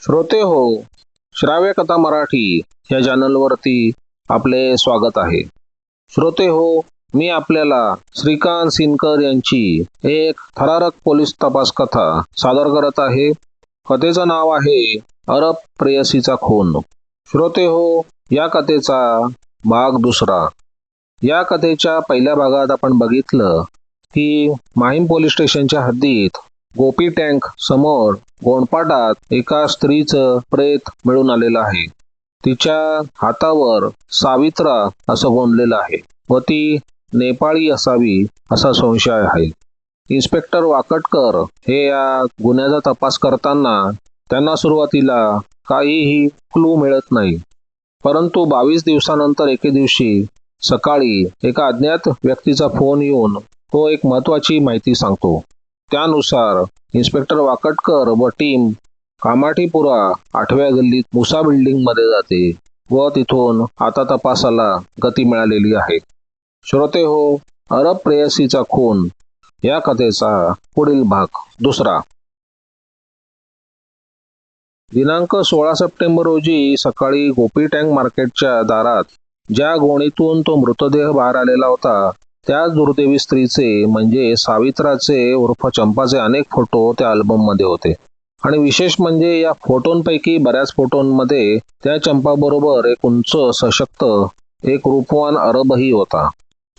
श्रोते हो श्राव्य कथा मराठी या चॅनलवरती आपले स्वागत आहे. श्रोते हो मी आपल्याला श्रीकांत सिनकर यांची एक थरारक पोलीस तपास कथा सादर करत आहे. कथेचं नाव आहे अरब प्रेयसीचा खून. श्रोते हो या कथेचा भाग दुसरा. या कथेच्या पहिल्या भागात आपण बघितलं की माहीम पोलीस स्टेशनच्या हद्दीत गोपी टँक समोर गोंडपाटात एका स्त्रीचं प्रेत मिळून आलेलं आहे. तिच्या हातावर सावित्रा असं गोंदलेलं आहे व ती नेपाळी असावी असा संशय आहे. इन्स्पेक्टर वाकटकर हे या गुन्ह्याचा तपास करताना त्यांना सुरुवातीला काहीही क्लू मिळत नाही. परंतु बावीस दिवसानंतर एके दिवशी सकाळी एका अज्ञात व्यक्तीचा फोन येऊन तो एक महत्वाची माहिती सांगतो. त्यानुसार इन्स्पेक्टर वाकटकर व टीम कामाठीपुरा आठव्या गल्लीत मुसा बिल्डिंगमध्ये जाते व तिथून आता तपासाला गती मिळालेली आहे. श्रोते हो अरब प्रेयसीचा खून या कथेचा पुढील भाग दुसरा. दिनांक सोळा सप्टेंबर रोजी सकाळी गोपी टँक मार्केटच्या दारात ज्या गोणीतून तो मृतदेह बाहेर आलेला होता त्याच दुर्दैवी स्त्रीचे म्हणजे सावित्राचे उर्फ चंपाचे अनेक फोटो त्या अल्बममध्ये होते. आणि विशेष म्हणजे या फोटोंपैकी बऱ्याच फोटोंमध्ये त्या चंपाबरोबर एक उंच सशक्त एक रूपवान अरबही होता.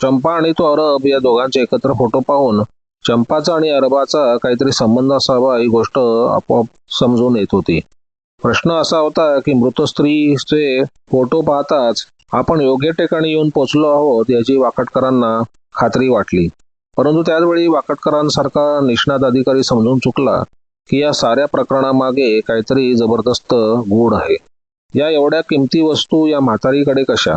चंपा आणि तो अरब या दोघांचे एकत्र फोटो पाहून चंपाचा आणि अरबाचा काहीतरी संबंध असावा ही गोष्ट आपोआप समजून येत होती. प्रश्न असा होता की मृत स्त्रीचे फोटो पाहताच आपण योग्य ठिकाणी येऊन पोचलो आहोत याची वाकटकरांना खात्री वाटली. परंतु त्याचवेळी वाकटकरांसारखा निष्णात अधिकारी समजून चुकला की या साऱ्या प्रकरणामागे काहीतरी जबरदस्त गूढ आहे. या एवढ्या किमती वस्तू या म्हातारीकडे कशा?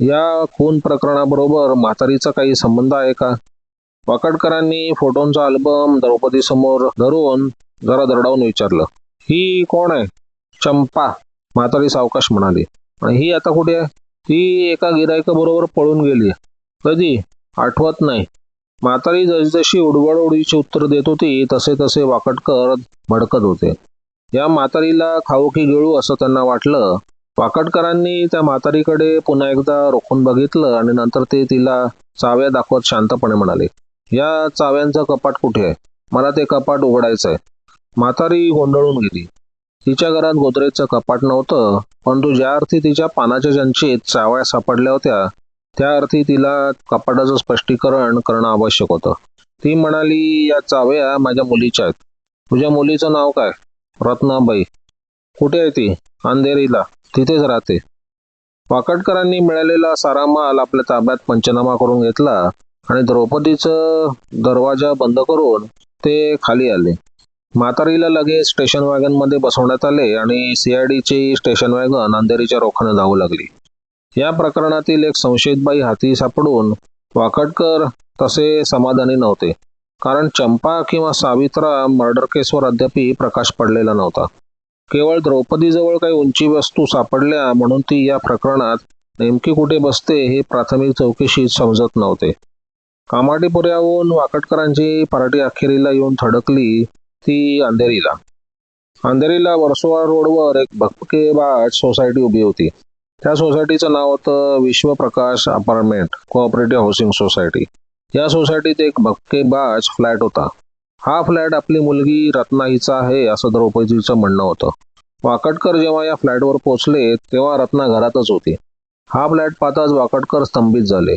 या खून प्रकरणाबरोबर म्हातारीचा काही संबंध आहे का? वाकडकरांनी फोटोंचा अल्बम द्रौपदी समोर धरून जरा दरडावून विचारलं. ही कोण आहे? चंपा म्हातारी सावकाश म्हणाली. आणि ही आता कुठे आहे? ती एका गिरायकाबरोबर पळून गेली. कधी? आठवत नाही. म्हातारी जसजशी उडवड उत्तर देत होती तसे तसे वाकडकर भडकत होते. या म्हातारीला खाऊ की गिळू असं त्यांना वाटलं. वाकडकरांनी त्या म्हातारीकडे पुन्हा एकदा रोखून बघितलं आणि नंतर ते तिला चाव्या दाखवत शांतपणे म्हणाले या चाव्यांचं कपाट कुठे आहे? मला ते कपाट उघडायचं आहे म्हातारी गोंधळून गेली. तिच्या घरात गोदरेजचं कपाट नव्हतं परंतु ज्या अर्थी तिच्या पानाच्या जंचीत चावळ्या सापडल्या होत्या त्या अर्थी तिला कपाटाचं स्पष्टीकरण करणं आवश्यक होतं. ती म्हणाली या चाव्या माझ्या मुलीच्या आहेत. तुझ्या मुलीचं नाव काय? रत्नाबाई. कुठे आहे ती? अंधेरीला. तिथेच राहते. वाकटकरांनी मिळालेला सारा माल आपल्या ताब्यात पंचनामा करून घेतला आणि द्रौपदीचं दरवाजा बंद करून ते खाली आले. म्हातारीला लगेच स्टेशन वॅगनमध्ये बसवण्यात आले आणि सीआयडीची स्टेशन वॅगन अंधेरीच्या रोखाने जाऊ लागली. या प्रकरणातील एक संशयित बाई हाती सापडून वाकडकर तसे समाधानी नव्हते. कारण चंपा किंवा सावित्रा मर्डर केसवर अद्यापही प्रकाश पडलेला नव्हता. केवळ द्रौपदीजवळ काही उंची वस्तू सापडल्या म्हणून ती या प्रकरणात नेमकी कुठे बसते हे प्राथमिक चौकशीत समजत नव्हते. कामाटीपुऱ्याहून वाकडकरांची पार्टी अखेरीला येऊन थडकली. ती अंधेरीला. अंधेरीला वर्सोवा रोडवर एक भक्केबाज सोसायटी उभी होती. त्या सोसायटीचं नाव होतं Vishwaprakash apartment co-operative housing society. या सोसायटीत एक भक्केबाज फ्लॅट होता. हा फ्लॅट आपली मुलगी रत्ना हिचा आहे असं द्रौपदीचं म्हणणं होतं. वाकडकर जेव्हा या फ्लॅटवर पोहोचले तेव्हा रत्ना घरातच होती. हा फ्लॅट पाहताच वाकडकर स्तंभित झाले.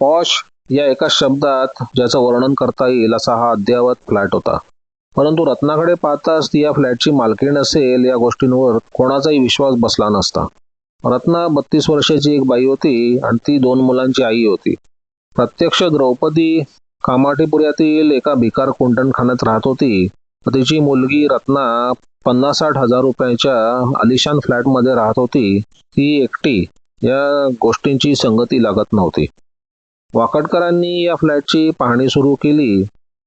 पॉश या एका शब्दात ज्याचं वर्णन करता येईल असा हा अद्ययावत फ्लॅट होता. परंतु रत्नाकडे पाहताच ती या फ्लॅटची मालकीण असेल या गोष्टींवर कोणाचाही विश्वास बसला नसता. रत्ना बत्तीस वर्षाची एक बाई होती आणि ती दोन मुलांची आई होती. प्रत्यक्ष द्रौपदी कामाठीपुऱ्यातील एका भिकार कुंटणखान्यात राहत होती. तिची मुलगी रत्ना पन्नास साठ हजार रुपयाच्या आलिशान फ्लॅटमध्ये राहत होती. ती एकटी या गोष्टींची संगती लागत नव्हती. वाकडकरांनी या फ्लॅटची पाहणी सुरू केली.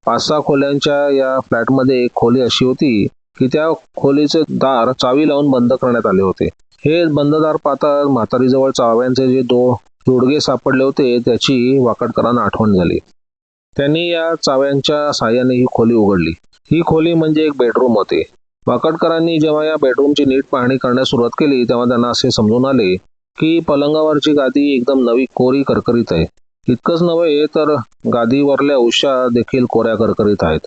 पाच सहा खोल्यांच्या या फ्लॅटमध्ये एक खोली अशी होती की त्या खोलीचे दार चावी लावून बंद करण्यात आले होते. हे बंददार पाहता म्हातारीजवळ चाव्यांचे जे दो जोडगे सापडले होते त्याची वाकडकरांना आठवण झाली. त्यांनी या चाव्यांच्या साह्याने ही खोली उघडली. ही खोली म्हणजे एक बेडरूम होते. वाकडकरांनी जेव्हा या बेडरूमची नीट पाहणी करण्यास सुरुवात केली तेव्हा त्यांना असे समजून आले की पलंगावरची गादी एकदम नवी कोरी करकरीत आहे. इतकंच नव्हे तर गादीवरल्या उशा देखील कोऱ्या करकरीत आहेत.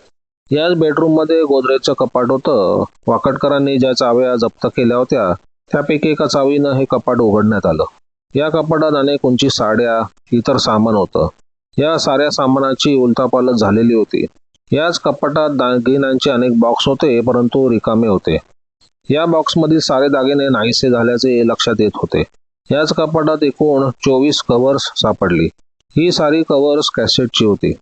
याच बेडरूममध्ये गोदरेजचं कपाट होतं. वाकडकरांनी ज्या चाव्या जप्त केल्या होत्या त्यापैकी एका चावीनं हे कपाट उघडण्यात आलं. या कपाटात अनेक उंची साड्या इतर सामान होतं. या साऱ्या सामानाची उलथापालत झालेली होती. याच कपाटात दागिन्यांचे अनेक बॉक्स होते परंतु रिकामे होते. या बॉक्समधील सारे दागिने नाहीसे झाल्याचे लक्षात येत होते. याच कपाटात एकूण चोवीस कव्हर्स सापडली. ही सारी कव्हर्स कॅसेटची होती.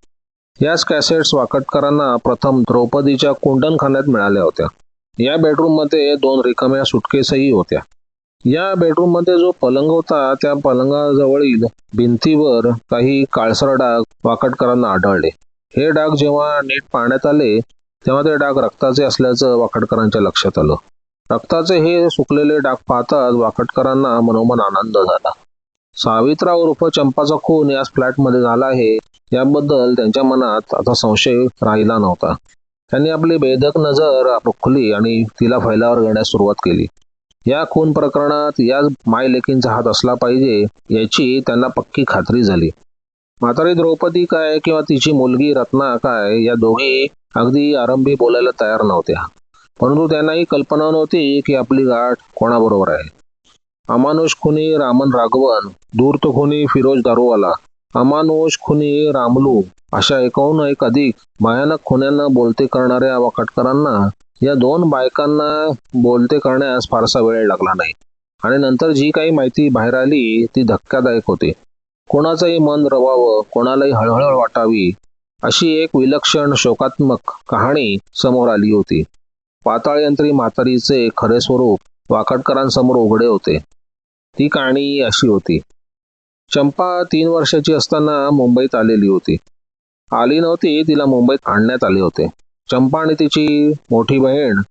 याच कॅसेट्स वाकटकरांना प्रथम द्रौपदीच्या कुंडनखान्यात मिळाल्या होत्या. या बेडरूममध्ये दोन रिकाम्या सुटकेसही होत्या. या बेडरूममध्ये जो पलंग होता त्या पलंगाजवळील भिंतीवर काही काळसर डाग वाकडकरांना आढळले. हे डाग जेव्हा नीट पाहण्यात आले तेव्हा ते डाग रक्ताचे असल्याचं वाकडकरांच्या लक्षात आलं. रक्ताचे हे सुकलेले डाग पाहताच वाकडकरांना मनोमन आनंद झाला. सावित्रा उर्फ चंपाचा खून याच फ्लॅटमध्ये झाला आहे. याबद्दल त्यांच्या मनात आता संशय राहिला नव्हता. त्यांनी आपली बेधक नजर रोखली आणि तिला फैलावर घेण्यास सुरुवात केली. या खून प्रकरणात या मायलेकींचा हात असला पाहिजे याची त्यांना पक्की खात्री झाली. म्हातारी द्रौपदी काय किंवा तिची मुलगी रत्ना काय या दोघी अगदी आरंभी बोलायला तयार नव्हत्या. परंतु त्यांनाही कल्पना नव्हती की आपली गाठ कोणाबरोबर आहे. अमानुष खुनी रामन राघवन धूर्त खुनी फिरोज दारूवाला अमानुष खुनी रामलू अशा एकाहून एक अधिक भयानक खुन्यांना बोलते करणाऱ्या वाकटकरांना या दोन बायकांना बोलते करण्यास फारसा वेळ लागला नाही. आणि नंतर जी काही माहिती बाहेर आली ती धक्कादायक होती. कोणाचंही मन रवावं कोणालाही हळहळ वाटावी अशी एक विलक्षण शोकात्मक कहाणी समोर आली होती. पाताळयंत्री म्हातारीचे खरे स्वरूप वाकडकरांसमोर उघडे होते. ती कहाणी अशी होती. चंपा तीन वर्षाची असताना मुंबईत आलेली होती. आली नव्हती तिला मुंबईत आणण्यात आले होते. चंपा आणि तिची मोठी बहीण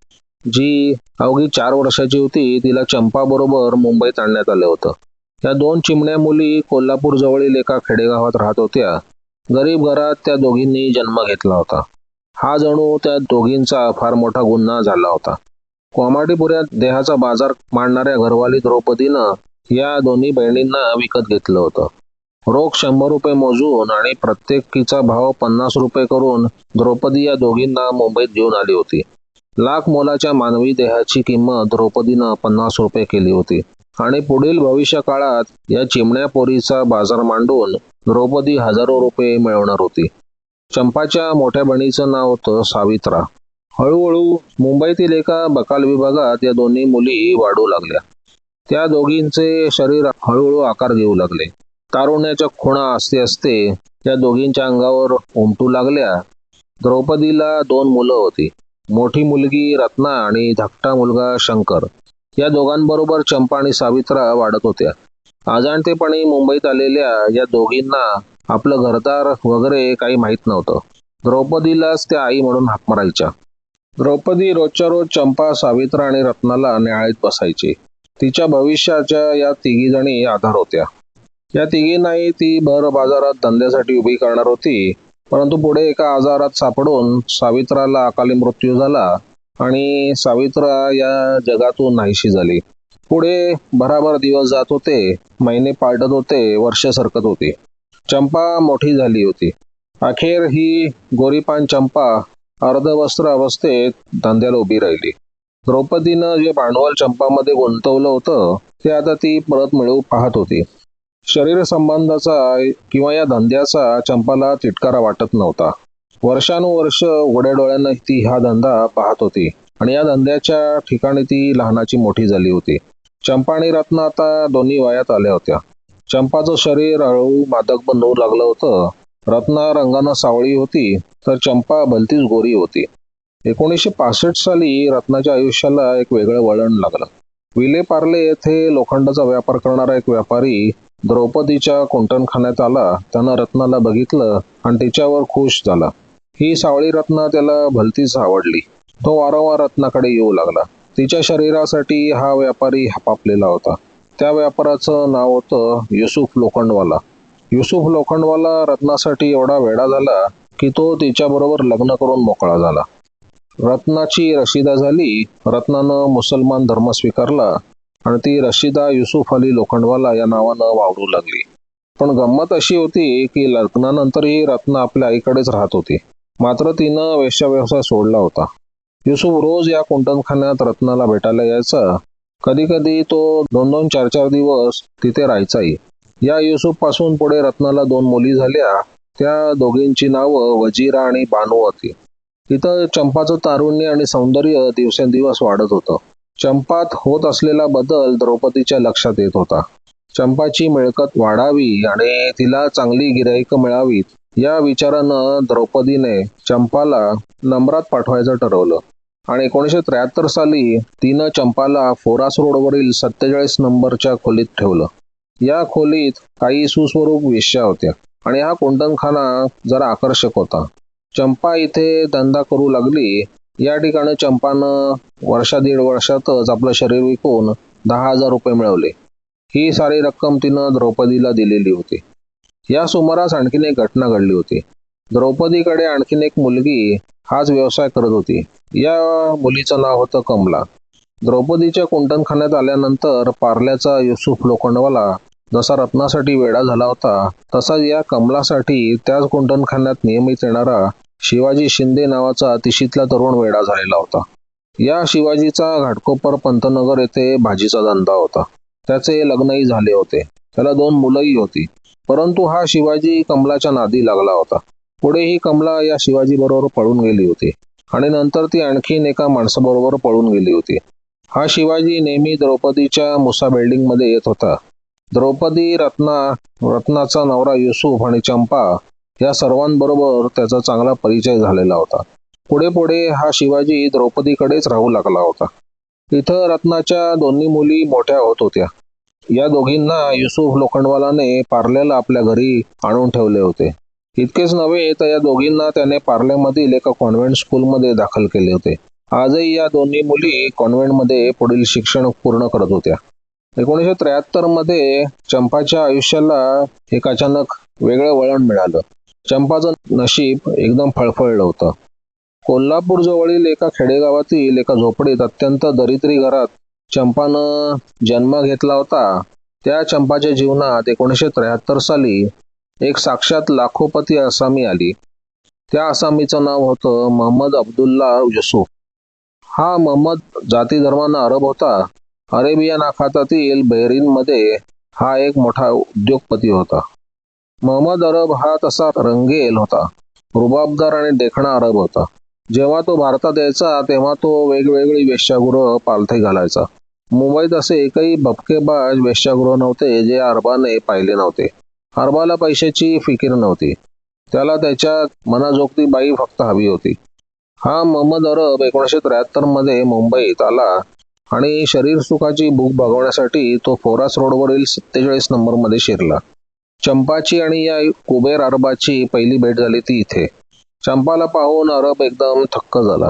जी अवघी चार वर्षाची होती तिला चंपा बरोबर मुंबईत आणण्यात आलं होतं. या दोन चिमण्या मुली कोल्हापूर जवळील एका खेडेगावात राहत होत्या. गरीब घरात त्या दोघींनी जन्म घेतला होता. हा जणू त्या दोघींचा फार मोठा गुन्हा झाला होता. कोमाडीपुऱ्यात देहाचा बाजार मांडणाऱ्या घरवाली द्रौपदीनं या दोन्ही बहिणींना विकत घेतलं होतं. रोख शंभर रुपये मोजून आणि प्रत्येकीचा भाव पन्नास रुपये करून द्रौपदी या दोघींना मुंबईत घेऊन आली होती. लाख मोलाच्या मानवी देहाची किंमत द्रौपदीनं पन्नास रुपये केली होती. आणि पुढील भविष्य काळात या चिमण्या पोरीचा बाजार मांडून द्रौपदी हजारो रुपये मिळवणार होती. चंपाच्या मोठ्या बहिणीचं नाव होतं सावित्रा. हळूहळू मुंबईतील एका बकाल विभागात या दोन्ही मुली वाढू लागल्या. त्या दोघींचे शरीर हळूहळू आकार घेऊ लागले. तारुण्याच्या खुणा असते असते त्या दोघींच्या अंगावर उमटू लागल्या. द्रौपदीला दोन मुलं होती. मोठी मुलगी रत्ना आणि धाकटा मुलगा शंकर. या दोघांबरोबर चंपा आणि सावित्रा वाढत होत्या. अजाणतेपणी मुंबईत आलेल्या या दोघींना आपलं घरदार वगैरे काही माहीत नव्हतं. द्रौपदीलाच त्या आई म्हणून हाक मारायच्या. द्रौपदी रोजच्या रोज चंपा सावित्रा आणि रत्नाला न्याळीत बसायची. तिच्या भविष्याच्या या तिघी जणी आधार होत्या. या तिघींनाही ती भर बाजारात धंद्यासाठी उभी करणार होती. परंतु पुढे एका आजारात सापडून सावित्राला अकाली मृत्यू झाला आणि सावित्रा या जगातून नाहीशी झाली. पुढे भराभर दिवस जात होते महिने पालटत होते वर्ष सरकत होती. चंपा मोठी झाली होती. अखेर ही गोरीपान चंपा अर्धवस्त्र अवस्थेत धंद्याला उभी राहिली. द्रौपदीनं जे भांडवल चंपामध्ये गुंतवलं होतं ते आता ती परत मिळवू पाहत होती. शरीर संबंधाचा किंवा या धंद्याचा चंपाला तिटकारा वाटत नव्हता. वर्षानुवर्ष उघड्या डोळ्यानं ती हा धंदा पाहत होती आणि या धंद्याच्या ठिकाणी ती लहानाची मोठी झाली होती. चंपा आणि रत्न आता दोन्ही वयात आल्या होत्या. चंपाचं शरीर हळू मादक बनवू लागलं होतं. रत्ना रंगानं सावळी होती तर चंपा भलतीच गोरी होती. एकोणीसशे पासष्ट साली रत्नाच्या आयुष्याला एक वेगळं वळण लागलं. विले पार्ले येथे लोखंडाचा व्यापार करणारा एक व्यापारी द्रौपदीच्या कुंटणखान्यात आला. त्यानं रत्नाला बघितलं आणि तिच्यावर खुश झाला. ही सावळी रत्न त्याला भलतीच आवडली. तो वारंवार रत्नाकडे येऊ लागला. तिच्या शरीरासाठी हा व्यापारी हपापलेला होता. त्या व्यापाराचं नाव होतं युसुफ लोखंडवाला. युसुफ लोखंडवाला रत्नासाठी एवढा वेडा झाला की तो तिच्याबरोबर लग्न करून मोकळा झाला. रत्नाची रशिदा झाली रत्नानं मुसलमान धर्म स्वीकारला आणि ती रशिदा युसुफ अली लोखंडवाला या नावानं वावरू लागली. पण गंमत अशी होती की लग्नानंतरही रत्ना आपल्या आईकडेच राहत होती. मात्र तिनं वेश्या व्यवसाय सोडला होता. युसुफ रोज या कुंटनखान्यात रत्नाला भेटायला यायचा. कधी कधी तो दोन दोन चार चार दिवस तिथे राहायचाही. या युसुफपासून पुढे रत्नाला दोन मुली झाल्या. त्या दोघींची नावं वजीरा आणि बानू होती. इथं चंपाचं तारुण्य आणि सौंदर्य दिवसेंदिवस वाढत होतं. चंपात होत असलेला बदल द्रौपदीच्या लक्षात येत होता. चंपाची मिळकत वाढावी आणि तिला चांगली गिराईक मिळावीत या विचारानं द्रौपदीने चंपाला नम्रात पाठवायचं ठरवलं. आणि एकोणीसशे त्र्याहत्तर साली तिनं चंपाला फोरास रोडवरील सत्तेचाळीस नंबरच्या खोलीत ठेवलं. या खोलीत काही सुस्वरूप वेश्या होत्या आणि हा कुंडनखाना जरा आकर्षक होता. चंपा इथे धंदा करू लागली. या ठिकाणी चंपानं वर्षा दीड वर्षातच आपलं शरीर विकून दहा हजार रुपये मिळवले. ही सारी रक्कम तिनं द्रौपदीला दिलेली होती. या सुमारास आणखीन एक घटना घडली होती. द्रौपदीकडे आणखीन एक मुलगी हाच व्यवसाय करत होती. या मुलीचं नाव होतं कमला. द्रौपदीच्या कुंटनखान्यात आल्यानंतर पार्ल्याचा युसुफ लोखंडवाला जसा रत्नासाठी वेडा झाला होता तसाच या कमलासाठी त्याच कुंटनखान्यात नियमित येणारा शिवाजी शिंदे नावाचा तिशीतला तरुण वेडा झालेला होता. या शिवाजीचा घाटकोपर पंतनगर येथे भाजीचा धंदा होता. त्याचे लग्नही झाले होते. त्याला दोन मुलंही होती. परंतु हा शिवाजी कमलाच्या नादी लागला होता. पुढे ही कमला या शिवाजी बरोबर पळून गेली होती आणि नंतर ती आणखीन एका माणसाबरोबर पळून गेली होती. हा शिवाजी नेहमी द्रौपदीच्या मुसा बिल्डिंगमध्ये येत होता. द्रौपदी रत्ना रत्नाचा नवरा युसुफ आणि चंपा या सर्वांबरोबर त्याचा चांगला परिचय झालेला होता. पुढे पुढे हा शिवाजी द्रौपदीकडेच राहू लागला होता. इथं रत्नाच्या दोन्ही मुली मोठ्या होत होत्या. या दोघींना युसुफ लोखंडवालाने पार्ल्याला आपल्या घरी आणून ठेवले होते. इतकेच नव्हे तर या दोघींना त्याने पार्ल्यामधील एका कॉन्व्हेंट स्कूलमध्ये दाखल केले होते. आजही या दोन्ही मुली कॉन्व्हेंटमध्ये पुढील शिक्षण पूर्ण करत होत्या. एकोणीसशे त्र्याहत्तरमध्ये चंपाच्या आयुष्याला एक अचानक वेगळं वळण मिळालं. चंपाचं नशीब एकदम फळफळलं होतं. कोल्हापूर जवळील एका खेडेगावातील एका झोपडीत अत्यंत दरिद्री घरात चंपानं जन्म घेतला होता. त्या चंपाच्या जीवनात एकोणीसशे त्र्याहत्तर साली एक साक्षात लाखोपती आसामी आली. त्या आसामीचं नाव होतं मोहम्मद अब्दुल्ला युसुफ. हा मोहम्मद जाती धर्मानं अरब होता. अरेबियन आखातातील बहरीनमध्ये हा एक मोठा उद्योगपती होता. मोहम्मद अरब हा तसा रंगेल होता. रुबाबदार आणि देखणा अरब होता. जेव्हा तो भारतात यायचा तेव्हा तो वेगवेगळी वेश्यागृह पालथे घालायचा. मुंबईत असे एकही भपकेबाज वेश्यागृह नव्हते जे अरबाने पाहिले नव्हते. अरबाला पैशाची फिकीर नव्हती. त्याला त्याच्या मनाजोगती बाई फक्त हवी होती. हा मोहम्मद अरब एकोणीसशे त्र्याहत्तरमध्ये मुंबईत आला. आणि शरीर सुखाची भूक भागवण्यासाठी तो फोरास रोडवरील सत्तेचाळीस नंबरमध्ये शिरला. चंपाची आणि या कुबेर अरबाची पहिली भेट झाली ती इथे. चंपाला पाहून अरब एकदम थक्क झाला.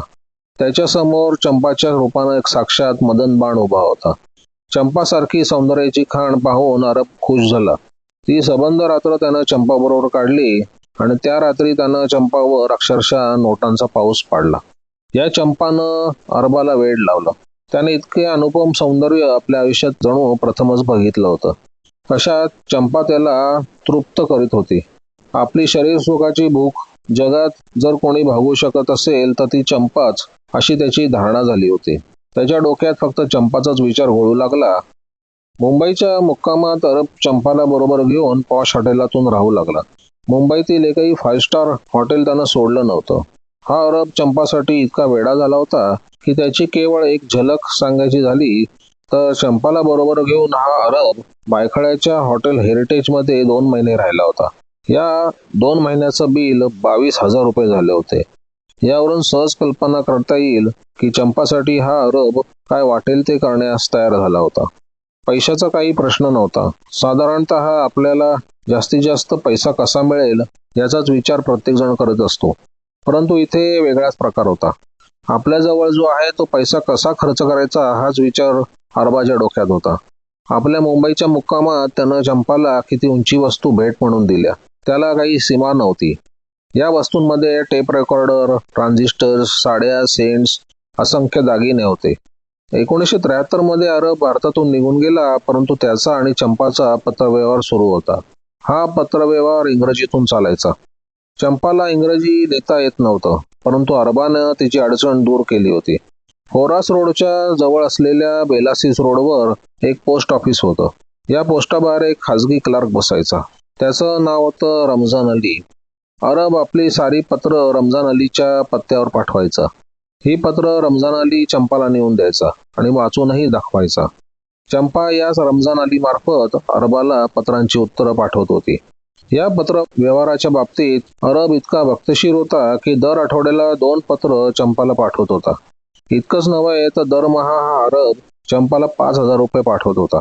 त्याच्यासमोर चंपाच्या रूपानं एक साक्षात मदन बाण उभा होता. चंपासारखी सौंदर्याची खाण पाहून अरब खुश झाला. ती सबंध रात्र त्यानं चंपाबरोबर काढली आणि त्या रात्री त्यानं चंपावर अक्षरशः नोटांचा पाऊस पाडला. या चंपानं अरबाला वेड लावलं. त्याने इतके अनुपम सौंदर्य आपल्या आयुष्यात जणू प्रथमच बघितलं होतं. अशा चंपा त्याला तृप्त करीत होती. आपली शरीर सुखाची भूक जगात जर कोणी भागू शकत असेल तर ती चंपाच अशी त्याची धारणा झाली होती. त्याच्या डोक्यात फक्त चंपाचाच विचार घोळू लागला. मुंबईच्या मुक्कामात अरब चंपाला बरोबर घेऊन पॉश हॉटेलातून राहू लागला. मुंबईतील एकही फाईव्ह स्टार हॉटेल त्यानं सोडलं नव्हतं. हा अरब चंपासाठी इतका वेडा झाला होता की त्याची केवळ एक झलक सांगायची झाली तर चंपाला बरोबर घेऊन हा अरब बायखळ्याच्या हॉटेल हेरिटेजमध्ये दोन महिने राहिला होता. या दोन महिन्याचं बिल बावीस हजार रुपये झाले होते. यावरून सहज कल्पना करता येईल की चंपासाठी हा अरब काय वाटेल ते करण्यास तयार झाला होता. पैशाचा काही प्रश्न नव्हता. साधारणतः आपल्याला जास्तीत जास्त पैसा कसा मिळेल याचाच विचार प्रत्येकजण करत असतो. परंतु इथे वेगळाच प्रकार होता. आपल्याजवळ जो आहे तो पैसा कसा खर्च करायचा हाच विचार अरबाच्या डोक्यात होता. आपल्या मुंबईच्या मुक्कामात त्यानं चंपाला किती उंची वस्तू भेट म्हणून दिल्या. त्याला काही सीमा नव्हती. या वस्तूंमध्ये टेप रेकॉर्डर ट्रान्झिस्टर्स साड्या सेंट्स असंख्य दागिने होते. एकोणीसशे त्र्याहत्तरमध्ये अरब भारतातून निघून गेला परंतु त्याचा आणि चंपाचा पत्रव्यवहार सुरू होता. हा पत्रव्यवहार इंग्रजीतून चालायचा. चंपाला इंग्रजी लिहिता येत नव्हतं परंतु अरबानं तिची अडचण दूर केली होती. होरास रोडच्या जवळ असलेल्या बेलासिस रोडवर एक पोस्ट ऑफिस होतं. या पोस्टाबाहेर एक खाजगी क्लार्क बसायचा. त्याचं नाव होतं रमजान अली. अरब आपली सारी पत्र रमजान अलीच्या पत्त्यावर पाठवायचा. ही पत्र रमजान अली चंपाला नेऊन द्यायचा आणि वाचूनही दाखवायचा. चंपा याच रमजान अली मार्फत अरबाला पत्रांची उत्तरं पाठवत होती. या पत्र व्यवहाराच्या बाबतीत अरब इतका भक्तशीर होता की दर आठवड्याला दोन पत्र चंपाला पाठवत होता. इतकंच नव्हे तर दरमहा हा अरब चंपाला पाच हजार रुपये पाठवत होता.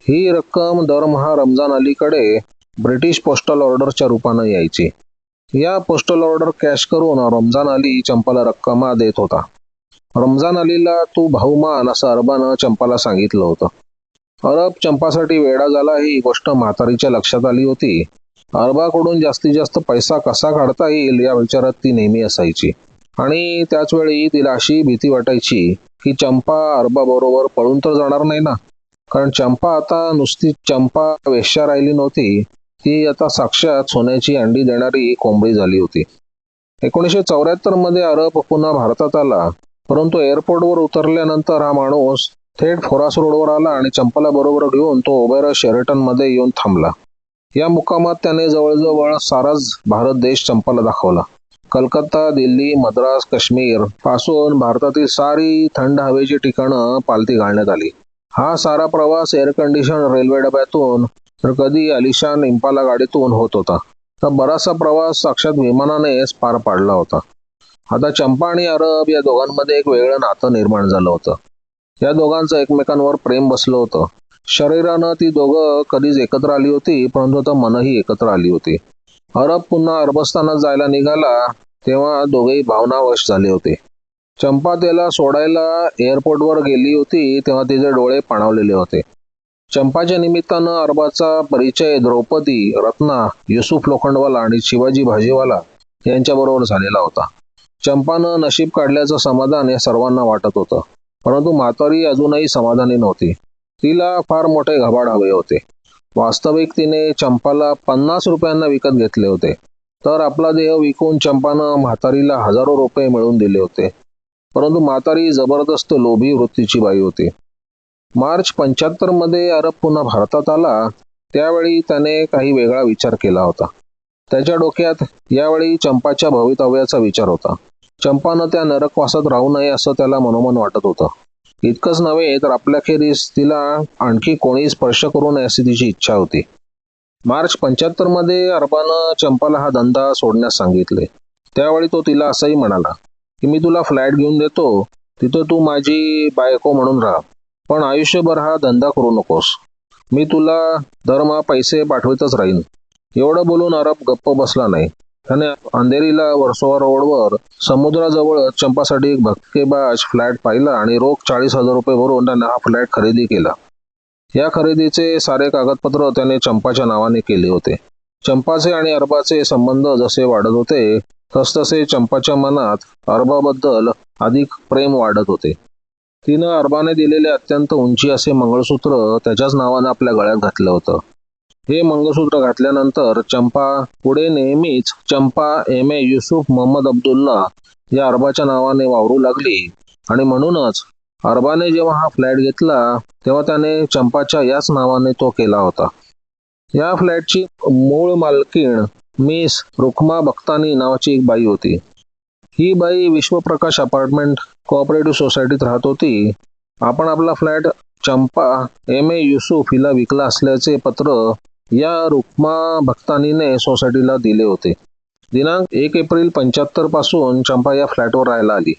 ही रक्कम दरमहा रमजान अलीकडे ब्रिटिश पोस्टल ऑर्डरच्या रूपानं यायची. या पोस्टल ऑर्डर कॅश करून रमजान अली चंपाला रक्कमा देत होता. रमजान अलीला तू भाऊमान असं अरबानं चंपाला सांगितलं होतं. अरब चंपासाठी वेडा झाला ही गोष्ट म्हातारीच्या लक्षात आली होती. अरबाकडून जास्तीत जास्त पैसा कसा काढता येईल या विचारात ती नेहमी असायची. आणि त्याच वेळी तिला अशी भीती वाटायची की चंपा अरबाबरोबर पळून तर जाणार नाही ना. कारण चंपा आता नुसती चंपा वेश्या राहिली नव्हती. ती आता साक्षात सोन्याची अंडी देणारी कोंबडी झाली होती. एकोणीसशे चौऱ्याहत्तरमध्ये अरब पुन्हा भारतात आला. परंतु एअरपोर्टवर उतरल्यानंतर हा माणूस थेट फोरास रोडवर आला आणि चंपाला बरोबर घेऊन तो ओबेरा शेरटनमध्ये येऊन थांबला. या मुकामात त्याने जवळजवळ साराच भारत देश चंपाला दाखवला. कलकत्ता दिल्ली मद्रास काश्मीरपासून भारतातील सारी थंड हवेची ठिकाणं पालथी घालण्यात आली. हा सारा प्रवास एअर कंडिशन रेल्वे डब्यातून तर कधी अलिशान इम्पाला गाडीतून होत होता. तर बराचसा प्रवास साक्षात विमानानेच पार पाडला होता. आता चंपा आणि अरब या दोघांमध्ये एक वेगळं नातं निर्माण झालं होतं. या दोघांचं एकमेकांवर प्रेम बसलं होतं. शरीरानं ती दोघं कधीच एकत्र आली होती परंतु आता मनही एकत्र आली होती. अरब पुन्हा अरबस्थानात जायला निघाला तेव्हा दोघेही भावनावश झाले होते. चंपा त्याला सोडायला एअरपोर्टवर गेली होती तेव्हा तिचे डोळे पाणावलेले होते. चंपाच्या निमित्तानं अरबाचा परिचय द्रौपदी रत्ना युसुफ लोखंडवाला आणि शिवाजी भाजीवाला यांच्याबरोबर झालेला होता. चंपानं नशीब काढल्याचं समाधान या सर्वांना वाटत होतं परंतु म्हातारी अजूनही समाधानी नव्हती. तिला फार मोठे घबाड हवे होते. वास्तविक तिने चंपाला पन्नास रुपयांना विकत घेतले होते. तर आपला देह विकून चंपानं म्हातारीला हजारो रुपये मिळवून दिले होते. परंतु म्हातारी जबरदस्त लोभी वृत्तीची बाई होती. मार्च पंच्याहत्तरमध्ये अरब पुन्हा भारतात आला त्यावेळी त्याने काही वेगळा विचार केला होता. त्याच्या डोक्यात यावेळी चंपाच्या भवितव्याचा विचार होता. चंपानं त्या नरकवासात राहू नये असं त्याला मनोमन वाटत होतं. इतकंच नव्हे तर आपल्याखेरीज तिला आणखी कोणी स्पर्श करू नये अशी तिची इच्छा होती. मार्च पंच्याहत्तरमध्ये अरबानं चंपाला हा धंदा सोडण्यास सांगितले. त्यावेळी तो तिला असंही म्हणाला की मी तुला फ्लॅट घेऊन देतो तिथं तू माझी बायको म्हणून राहा. पण आयुष्यभर हा धंदा करू नकोस. मी तुला दरमहा पैसे पाठवतच राहीन. एवढं बोलून अरब गप्प बसला नाही. त्याने अंधेरीला वर्सोवा रोडवर समुद्राजवळ चंपासाठी एक भक्केबाज फ्लॅट पाहिला आणि रोख चाळीस हजार रुपये भरून त्याने हा फ्लॅट खरेदी केला. या खरेदीचे सारे कागदपत्र त्याने चंपाच्या नावाने केले होते. चंपाचे आणि अरबाचे संबंध जसे वाढत होते तसतसे चंपाच्या मनात अरबाबद्दल अधिक प्रेम वाढत होते. तिनं अरबाने दिलेले अत्यंत उंची असे मंगळसूत्र त्याच्याच नावानं आपल्या गळ्यात घातलं होतं. हे मंगळसूत्र घातल्यानंतर चंपा पुढे नेहमीच Champa M. A. Yusuf Mohammed Abdullah या अरबाच्या नावाने वावरू लागली. आणि म्हणूनच अरबाने जेव्हा हा फ्लॅट घेतला तेव्हा त्याने चंपाच्या याच नावाने तो केला होता. या फ्लॅटची मूळ मालकीण मिस रुखमा बख्तानी नावाची एक बाई होती. ही बाई विश्वप्रकाश अपार्टमेंट कोऑपरेटिव्ह सोसायटीत राहत होती. आपण आपला flat Champa M. A. Yusuf हिला विकला असल्याचे पत्र या रुक्मा भक्तानीने सोसायटीला दिले होते. दिनांक एक एप्रिल पंच्याहत्तरपासून चंपा या फ्लॅटवर राहायला आली.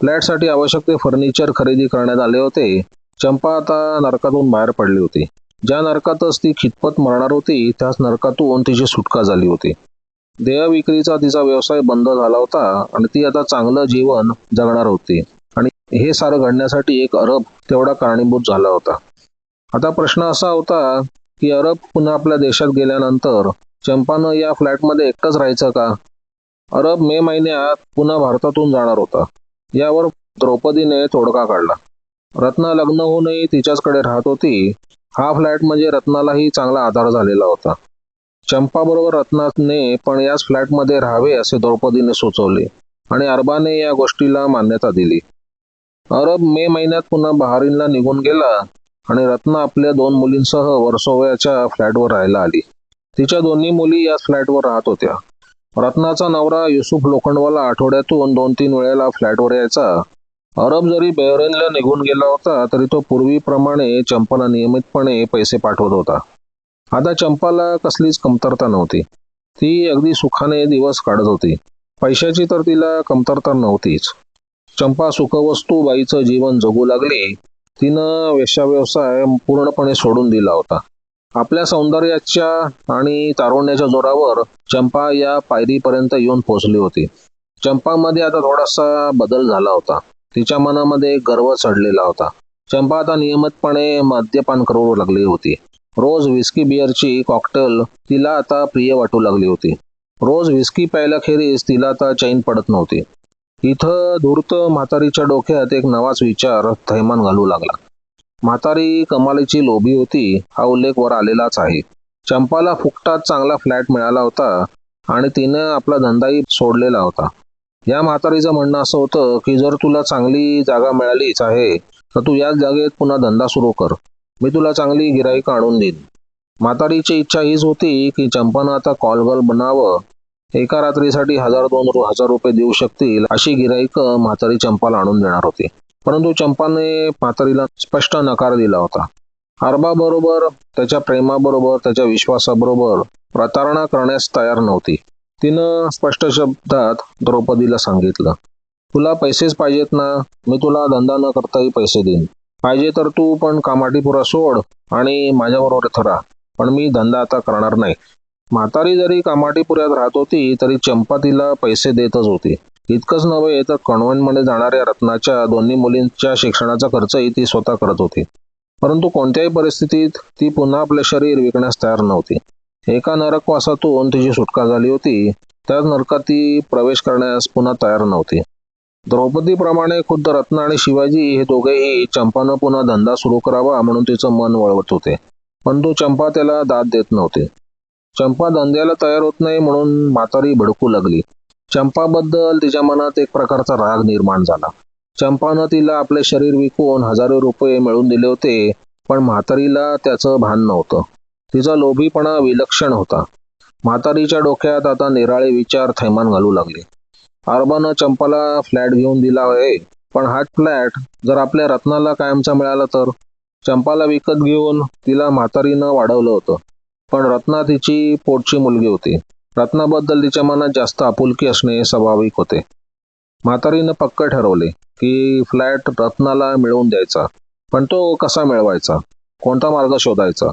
फ्लॅटसाठी आवश्यक ते फर्निचर खरेदी करण्यात आले होते. चंपा आता नरकातून बाहेर पडली होती. ज्या नरकातच ती खितपत मरणार होती त्याच नरकातून तिची सुटका झाली होती. देह विक्रीचा तिचा व्यवसाय बंद झाला होता आणि ती आता चांगलं जीवन जगणार होती. आणि हे सारं घडण्यासाठी एक अरब तेवढा कारणीभूत झाला होता. आता प्रश्न असा होता की अरब पुन्हा आपल्या देशात गेल्यानंतर चंपानं या फ्लॅटमध्ये एकटाच राहायचं का? अरब मे महिन्यात पुन्हा भारतातून जाणार होता. यावर द्रौपदीने तोडगा काढला. रत्ना लग्न होऊनही तिच्याचकडे राहत होती. हा फ्लॅट म्हणजे रत्नालाही चांगला आधार झालेला होता. चंपाबरोबर रत्नाने पण याच फ्लॅटमध्ये राहावे असे द्रौपदीने सुचवले आणि अरबाने या गोष्टीला मान्यता दिली. अरब मे महिन्यात पुन्हा बहारीनला निघून गेला. आणि रत्ना आपल्या दोन मुलींसह वर्सोव्याच्या फ्लॅटवर राहायला आली. तिच्या दोन्ही मुली याच फ्लॅटवर राहत होत्या. रत्नाचा नवरा युसुफ लोखंडवाला आठवड्यातून दोन तीन वेळेला फ्लॅटवर यायचा. अरब जरी बेहरेनला निघून गेला होता तरी तो पूर्वीप्रमाणे चंपाला नियमितपणे पैसे पाठवत होता. आता चंपाला कसलीच कमतरता नव्हती. ती अगदी सुखाने दिवस काढत होती. पैशाची तर तिला कमतरता नव्हतीच. चंपा सुखवस्तू बाईचं जीवन जगू लागली. तिनं वेश्याव्यवसाय पूर्णपणे सोडून दिला होता. आपल्या सौंदर्याच्या आणि तारुण्याच्या जोरावर चंपा या पायरीपर्यंत येऊन पोहोचली होती. चंपामध्ये आता थोडासा बदल झाला होता. तिच्या मनामध्ये गर्व चढलेला होता. चंपा आता नियमितपणे मद्यपान करू लागली होती. रोज विस्की बिअरची कॉकटेल तिला आता प्रिय वाटू लागली होती. रोज विस्की प्यायल्याखेरीज तिला आता चैन पडत नव्हती. इथं धूर्त म्हातारीच्या डोक्यात एक नवाच विचार थैमान घालू लागला. म्हातारी कमालीची लोभी होती हा उल्लेख वर आलेलाच आहे. चंपाला फुकटात चांगला फ्लॅट मिळाला होता आणि तिनं आपला धंदाही सोडलेला होता. या म्हातारीचं म्हणणं असं होतं की जर तुला चांगली जागा मिळालीच आहे तर तू याच जागेत पुन्हा धंदा सुरू कर. मी तुला चांगली गिराईक आणून देईन. म्हातारीची इच्छा हीच होती की चंपानं आता कॉलगल बनावं एका रात्रीसाठी हजार दोन हजार रुपये देऊ शकतील अशी गिराईक म्हातारी चंपाला आणून देणार होती. परंतु चंपाने म्हातारीला स्पष्ट नकार दिला होता. अरबाबरोबर त्याच्या प्रेमाबरोबर त्याच्या विश्वासाबरोबर प्रतारणा करण्यास तयार नव्हती. तिनं स्पष्ट शब्दात द्रौपदीला सांगितलं तुला पैसेच पाहिजेत ना. मी तुला धंदा न करताही पैसे देईन. पाहिजे तर तू पण कामाटीपुरा सोड आणि माझ्याबरोबर ठरा पण मी धंदा आता करणार नाही. म्हातारी जरी कामाटीपुऱ्यात राहत होती तरी चंपा तिला पैसे देतच होती. इतकंच नव्हे तर कॉन्व्हेंटमध्ये जाणाऱ्या रत्नाच्या दोन्ही मुलींच्या शिक्षणाचा खर्चही ती स्वतः करत होती. परंतु कोणत्याही परिस्थितीत ती पुन्हा आपले शरीर विकण्यास तयार नव्हती. एका नरकवासातून तिची सुटका झाली होती. त्याच नरकात ती प्रवेश करण्यास पुन्हा तयार नव्हती. द्रौपदीप्रमाणे खुद्द रत्न आणि शिवाजी हे दोघेही चंपानं पुन्हा धंदा सुरू करावा म्हणून तिचं मन वळवत होते. पण तो चंपा त्याला दाद देत नव्हते. चंपा धंद्याला तयार होत नाही म्हणून म्हातारी भडकू लागली. चंपाबद्दल तिच्या मनात एक प्रकारचा राग निर्माण झाला. चंपानं तिला आपले शरीर विकून हजारो रुपये मिळवून दिले होते पण म्हातारीला त्याचं भान नव्हतं. तिचा लोभीपणा विलक्षण होता. म्हातारीच्या डोक्यात आता निराळे विचार थैमान घालू लागले. अरबानं चंपाला फ्लॅट घेऊन दिला आहे पण हा फ्लॅट जर आपल्या रत्नाला कायमचा मिळाला तर? चंपाला विकत घेऊन तिला म्हातारीनं वाढवलं होतं. पण रत्ना तिची पोटची मुलगी होती. रत्नाबद्दल तिच्या मनात जास्त आपुलकी असणे स्वाभाविक होते. म्हातारीनं पक्क ठरवले की फ्लॅट रत्नाला मिळवून द्यायचा. पण तो कसा मिळवायचा? कोणता मार्ग शोधायचा?